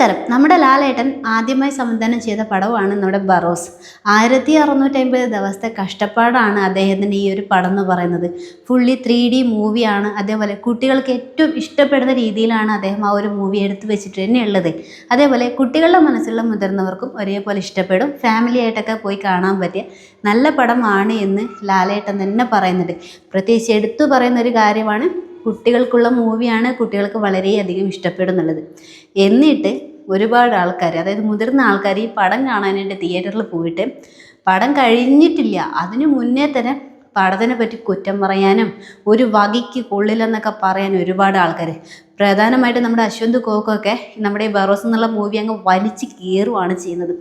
നമസ്കാരം. നമ്മുടെ ലാലേട്ടൻ ആദ്യമായി സംവിധാനം ചെയ്ത പടമാണ് നമ്മുടെ ബറോസ്. ആയിരത്തി അറുന്നൂറ്റി അമ്പത് ദിവസത്തെ കഷ്ടപ്പാടാണ് അദ്ദേഹത്തിന്റെ ഈ ഒരു പടം എന്ന് പറയുന്നത്. ഫുള്ളി ത്രീ ഡി മൂവിയാണ്. അതേപോലെ കുട്ടികൾക്ക് ഏറ്റവും ഇഷ്ടപ്പെടുന്ന രീതിയിലാണ് അദ്ദേഹം ആ ഒരു മൂവി എടുത്തു വെച്ചിട്ട് തന്നെ ഉള്ളത് അതേപോലെ കുട്ടികളുടെ മനസ്സിലുള്ള മുതിർന്നവർക്കും ഒരേപോലെ ഇഷ്ടപ്പെടും. ഫാമിലി ആയിട്ടൊക്കെ പോയി കാണാൻ പറ്റിയ നല്ല പടമാണ് എന്ന് ലാലേട്ടൻ തന്നെ പറയുന്നുണ്ട്. പ്രത്യേകിച്ച് എടുത്തു പറയുന്ന ഒരു കാര്യമാണ് കുട്ടികൾക്കുള്ള മൂവിയാണ് കുട്ടികൾക്ക് വളരെയധികം ഇഷ്ടപ്പെടുന്നുള്ളത്. എന്നിട്ട് ഒരുപാട് ആൾക്കാർ അതായത് മുതിർന്ന ആൾക്കാർ ഈ പടം കാണാനായിട്ട് തിയേറ്ററിൽ പോയിട്ട് പടം കഴിഞ്ഞിട്ടില്ല. അതിനു മുന്നേ തന്നെ പടത്തിനെ പറ്റി കുറ്റം പറയാനും ഒരു വകയ്ക്ക് കൊള്ളില്ലെന്നൊക്കെ പറയാൻ ഒരുപാട് ആൾക്കാർ പ്രധാനമായിട്ട് നമ്മുടെ അശ്വന്ത് കോക്കൊക്കെ നമ്മുടെ ഈ ബറോസ് എന്നുള്ള മൂവി അങ്ങ് വലിച്ച് കീറുവാണ് ചെയ്യുന്നത്.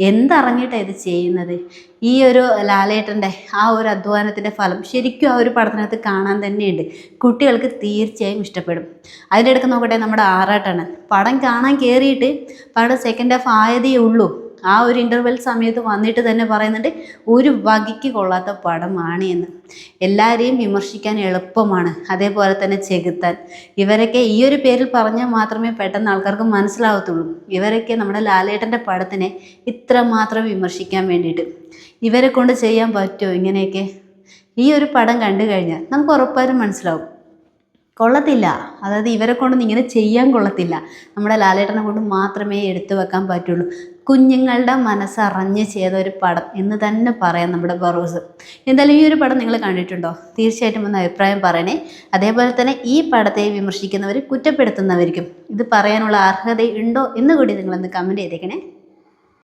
എന്തറിഞ്ഞിട്ടാണ് ഇത് ചെയ്യുന്നത്? ഈ ഒരു ലാലേട്ടന്റെ ആ ഒരു അധ്വാനത്തിന്റെ ഫലം ശരിക്കും ആ ഒരു പഠനത്തിനകത്ത് കാണാൻ തന്നെയുണ്ട്. കുട്ടികൾക്ക് തീർച്ചയായും ഇഷ്ടപ്പെടും. അതിന്റെ ഇടയ്ക്ക് നോക്കട്ടെ നമ്മുടെ ആറാട്ടാണ്. പടം കാണാൻ കയറിയിട്ട് പടം സെക്കൻഡ് ഹാഫ് ആയതേ ഉള്ളൂ. ആ ഒരു ഇന്റർവെൽ സമയത്ത് വന്നിട്ട് തന്നെ പറയുന്നുണ്ട് ഒരു വകയ്ക്ക് കൊള്ളാത്ത പടമാണ് എന്ന്. എല്ലാവരെയും വിമർശിക്കാൻ എളുപ്പമാണ്. അതേപോലെ തന്നെ ചെകുത്താൻ. ഇവരൊക്കെ ഈ ഒരു പേരിൽ പറഞ്ഞാൽ മാത്രമേ പെട്ടെന്ന് ആൾക്കാർക്ക് മനസ്സിലാവത്തുള്ളൂ. ഇവരൊക്കെ നമ്മുടെ ലാലേട്ടന്റെ പടത്തിനെ ഇത്ര മാത്രം വിമർശിക്കാൻ വേണ്ടിയിട്ട്. ഇവരെ കൊണ്ട് ചെയ്യാൻ പറ്റുമോ ഇങ്ങനെയൊക്കെ? ഈ ഒരു പടം കണ്ടു കഴിഞ്ഞാൽ നമുക്ക് ഉറപ്പായും മനസ്സിലാവും. കൊള്ളത്തില്ല. അതായത് ഇവരെ കൊണ്ടൊന്നും ഇങ്ങനെ ചെയ്യാൻ കൊള്ളത്തില്ല. നമ്മുടെ ലാലേട്ടനെ കൊണ്ട് മാത്രമേ എടുത്തു വെക്കാൻ പറ്റുള്ളൂ. കുഞ്ഞുങ്ങളുടെ മനസ്സറിഞ്ഞ് ചെയ്ത ഒരു പടം എന്ന് തന്നെ പറയാം നമ്മുടെ ബറോസ്. എന്തായാലും ഈ ഒരു പടം നിങ്ങൾ കണ്ടിട്ടുണ്ടോ? തീർച്ചയായിട്ടും ഒന്ന് അഭിപ്രായം പറയണേ. അതേപോലെ തന്നെ ഈ പടത്തെ വിമർശിക്കുന്നവർ കുറ്റപ്പെടുത്തുന്നവർക്കും ഇത് പറയാനുള്ള അർഹതയുണ്ടോ എന്ന് കൂടി നിങ്ങളൊന്ന് കമന്റ് ചെയ്തേക്കണേ.